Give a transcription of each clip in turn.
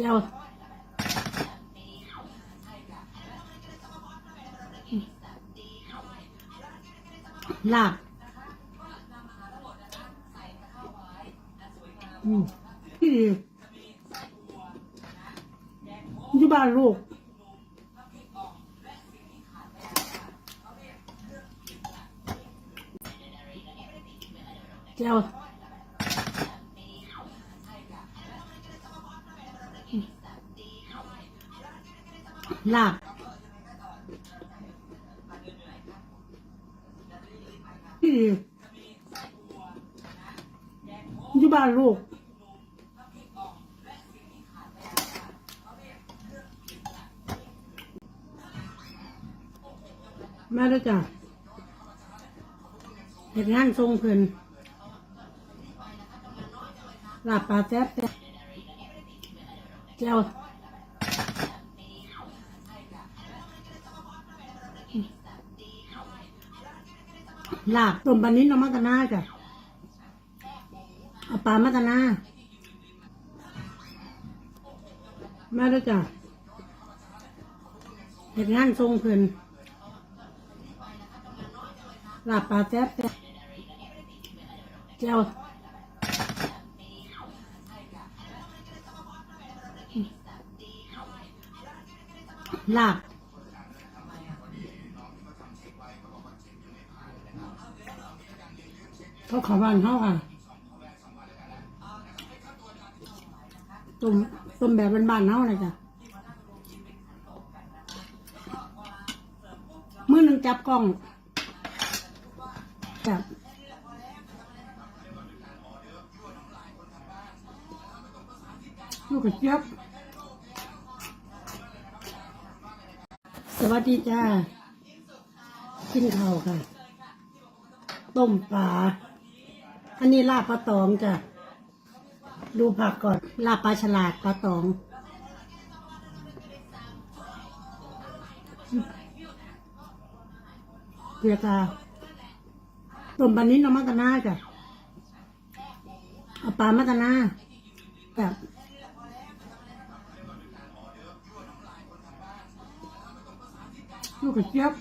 เจ้าลาบอืมที่ดีอยู่บ้านลูกเจ้า ลาบที่ดีอยู่บ้านลูกมาแล้วยจ้ะเหตุงานทรงเพิ่นลาบปลาแซ่บแจ้า ลาบต้มปลานิ้นเอามากันหน้าจ้ะเอาปลามากันหน้ามาแล้วยจ้ะเหตุงานทรงเพิ่นลาบปลาแซ่บแซ่บเจ้าลาบ เขาขอบ้านเขาค่ะต้มต้มแบบบ้านๆเขาเลยจ้ะมือหนึ่งจับกล้องจับลูกกระเจี๊ยบสวัสดีจ้ากินข้าวค่ะ ต้มปลา อันนี้ลาบปลาตองจ้ะ ดูผักก่อน ลาบปลาฉลาดปลาตองเพียกาต้มปลานิ้นเอามากันหน้าจ้ะเอาปลามากันหน้าแบบลูกกระเจี๊ยบ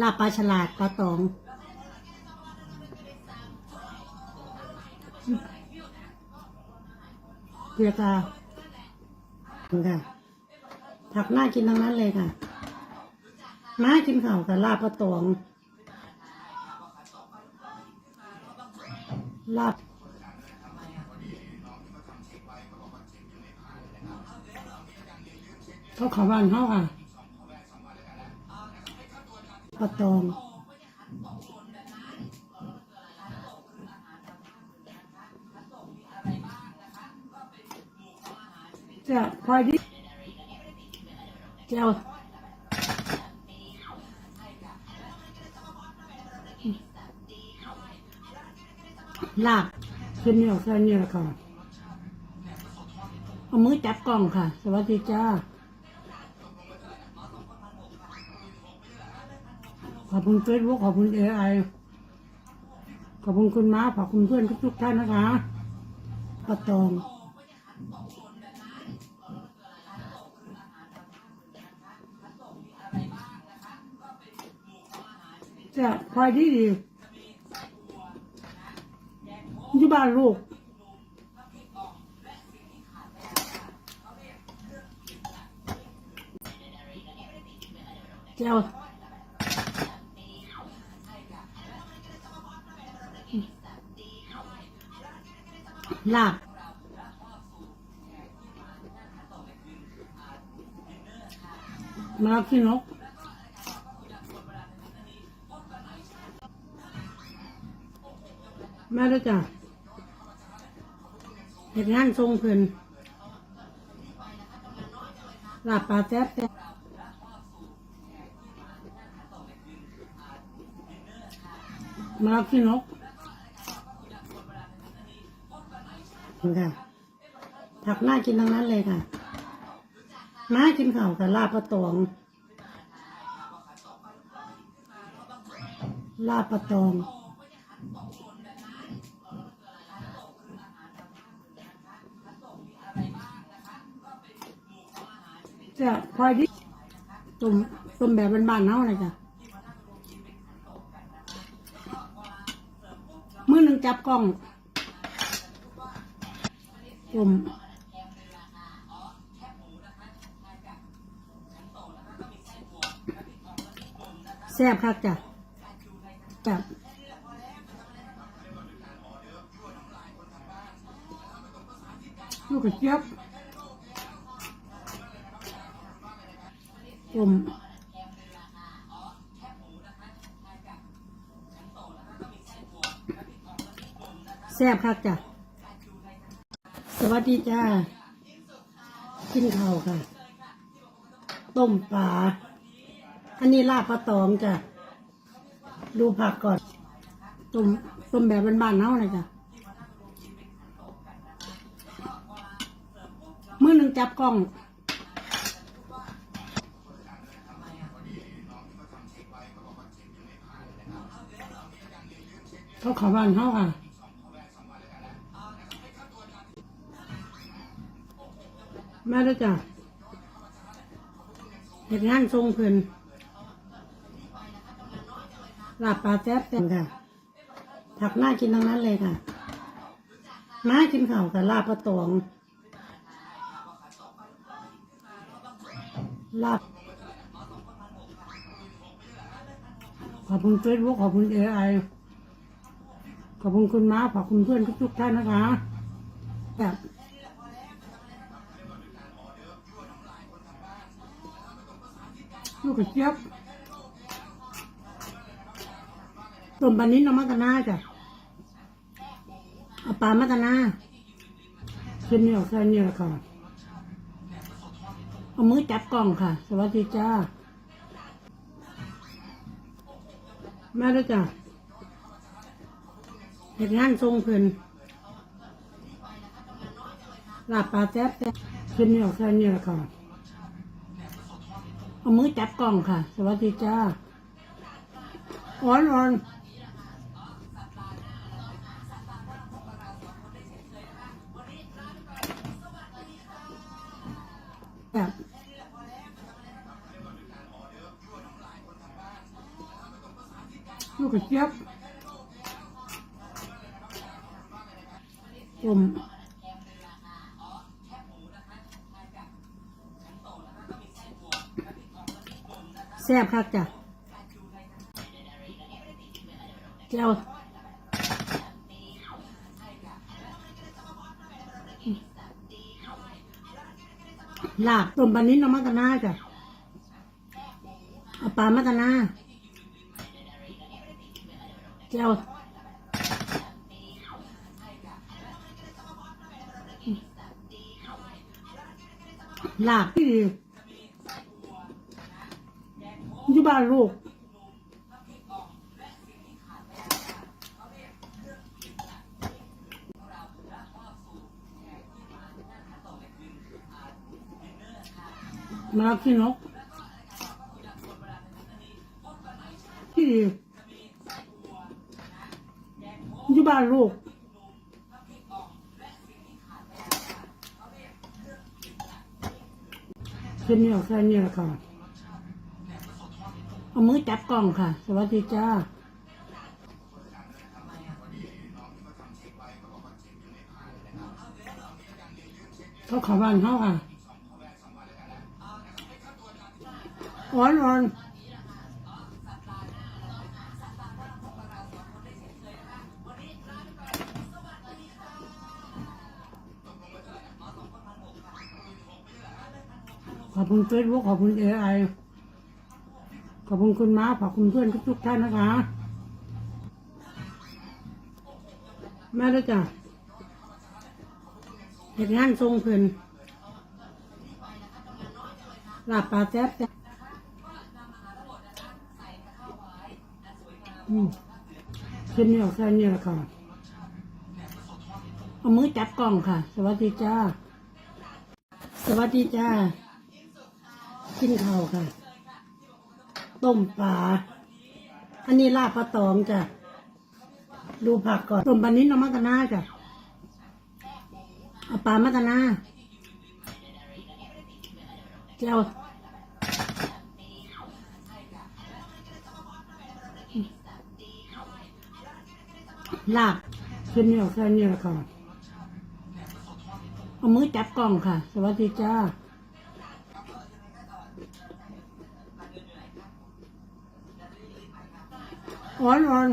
ลาบปลาฉลาดปลาตองเพียกาค่ะผักน่ากินทั้งนั้นเลยค่ะมากินข้าวกับลาบปลาตอง ลาบเขาขอบ้านเขาค่ะ ปลาตองจะพอดีเจ้าลาบขึ้นนี่ออกแค่นี้แหละค่ะเอามือจับกล้องค่ะ สวัสดีจ้า ขอบคุณเฟซบุ๊กขอบคุณเอไอขอบคุณคุณม้าขอบคุณเพื่อนทุกๆท่านนะคะปะตองจะคอยดีดีอยู่บ้านลูกเจ้า ลาบมาขี้นกมาแล้วจ้ะเหตุงานทรงเพิ่นลาบปลาแซ่บแซ่บมาขี้นก ค่ะผักน่ากินทั้งนั้นเลยค่ะมากินข้าวกับลาบปลาตอง ลาบปลาตองจะคอยดิต้มต้มแบบบ้านๆเนาเลยจ้ะมือหนึ่งจับกล้อง ต้มแซ่บครับจ้ะจ้ะลูกกระเจี๊ยบต้มแซ่บครับจ้ะ สวัสดีจ้ากินข้าวค่ะ ต้มปลา อันนี้ลาบปลาตองจ้ะ ดูผักก่อน ต้มต้มแบบบ้านๆเนาเลยจ้ะมือหนึ่งจับกล้องเขาขอบ้านเขาค่ะ มาแล้วจ้ะเหตุงานทรงเพิ่นลาบปลาแจ๊บเต็มค่ะผักหน่ากินทั้งนั้นเลยค่ะมากินข้าวกับลาบปลาตองลาบขอบคุณเฟซบุ๊กขอบคุณเอไอขอบคุณคุณม้าขอบคุณเพื่อนทุกๆท่านนะคะแบบ ลูกกระเจี๊ยบต้มปันนี้น้ำมันกะนาจ้ะเอาปลามากันนาเส้นเหนียวแค่นี้แหละค่ะ เอามือจับกล้องค่ะ สวัสดีจ้า มาแล้วจ้ะเหตุงานทรงเพิ่นลาบปลาแจ๊บแต่ขึ้นเหนียวแค่นี้แหละค่ะ เอามือจับกล้องค่ะ สวัสดีจ้าอ่อนอ่อนแบบลูกกระเจี๊ยบต้ม แซ่บครับจ้ะแก้วลาบต้มปลานิ้นเอามากันนาจ้ะเอาปลามากันนาแก้วลาบที่ ดีอยู่บ้านลูก มารับที่นกที่ดีอยู่บ้านลูกเส้นเหนียวแค่นี้แหละค่ะ เอามือจับกล้องค่ะ สวัสดีจ้าเขาขอบ้านเขาค่ะอ่อนอ่อนขอบคุณเฟซบุ๊กขอบคุณเอไอ อบคุณคุณม้าขอบคุณเพื่อนทุกๆท่านนะคะแม่ด้วยจ้ะเหตุงานทรงเพิ่นลาบปลาแจ๊บจ้ะอืมเส้นเหนียวแค่นี้แหละค่ะเอามือจับกล้องค่ะ สวัสดีจ้า สวัสดีจ้า กินข้าวค่ะ ต้มปลา อันนี้ลาบปลาตองจ้ะ ดูผักก่อน ต้มปลานิ้นเอามากระนาจ้ะ เอาปลามากระนาเจ้าลาบขึ้นเหนียวแค่นี้แหละค่ะเอามือจับกล่องค่ะ สวัสดีจ้า ร้อนร้อน